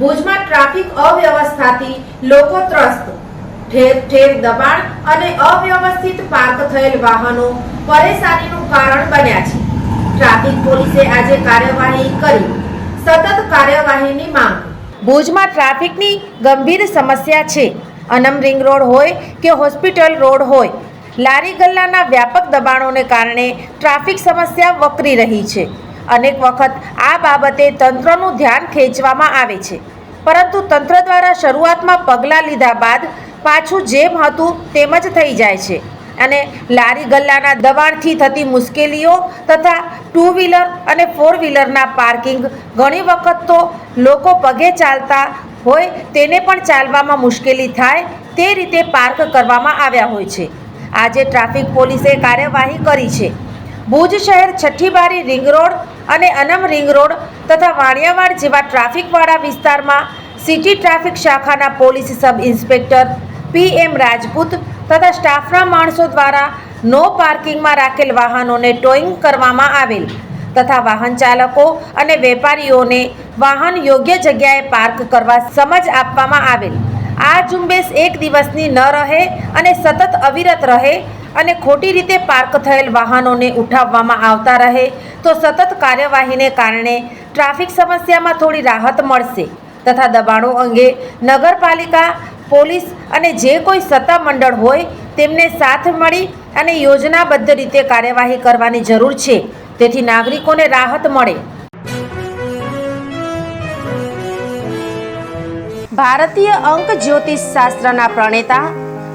ભુજમાં ટ્રાફિક અવ્યવસ્થાથી લોકો ત્રસ્ત. ઠેર ઠેર દબાણ અને અવ્યવસ્થિત પાર્ક થયેલ વાહનો પરેશાનીનું કારણ બન્યા છે. ટ્રાફિક પોલીસે આજે કાર્યવાહી કરી. સતત કાર્યવાહીની માંગ. ભુજમાં ટ્રાફિકની ગંભીર સમસ્યા છે. અનમ રિંગ રોડ હોય કે હોસ્પિટલ રોડ હોય, લારી ગલ્લાના વ્યાપક દબાણોને કારણે ટ્રાફિક સમસ્યા વકરી રહી છે. અનેક વખત આ બાબતે તંત્રનું ધ્યાન ખેંચવામાં આવે છે. પરંતુ તંત્ર દ્વારા શરૂઆતમાં પગલાં લીધા બાદ પાછું જેમ હતું તેમ જ થઈ જાય છે. અને લારી ગલ્લાના દબાણથી થતી મુશ્કેલીઓ તથા ટુ વ્હીલર અને ફોર વ્હીલરના પાર્કિંગ ઘણી વખત તો લોકો પગે ચાલતા હોય તેને પણ ચાલવામાં મુશ્કેલી થાય તે રીતે પાર્ક કરવામાં આવ્યા હોય છે. આજે ટ્રાફિક પોલીસે કાર્યવાહી કરી છે. ભુજ શહેર છઠ્ઠી બારી રિંગ રોડ અને અનમ રિંગ રોડ તથા વાણિયાવાડ જેવા ટ્રાફિકવાળા વિસ્તારમાં સિટી ટ્રાફિક શાખાના police sub inspector P M Rajput તથા સ્ટાફના માણસો દ્વારા નો પાર્કિંગમાં રાખેલ વાહનોને ટોઈંગ કરવામાં આવેલ તથા વાહન ચાલકો અને વેપારીઓને વાહન યોગ્ય જગ્યાએ પાર્ક કરવા સમજ આપવામાં આવેલ. આ ઝુંબેશ એક દિવસની ન રહે અને સતત અવિરત રહે અને ખોટી રીતે પાર્ક થયેલ વાહનોને ઉઠાવવામાં આવતા રહે, તો સતત કાર્યવાહીને કારણે ટ્રાફિક સમસ્યામાં થોડી રાહત મળશે. તથા દબાણો અંગે નગરપાલિકા, પોલીસ અને જે કોઈ સત્તા મંડળ હોય, તેમને સાથ મળી અને યોજનાબદ્ધ રીતે કાર્યવાહી કરવાની જરૂર છે. તેથી નાગરિકોને રાહત મળે. ભારતીય અંક જ્યોતિષ શાસ્ત્રના પ્રણેતા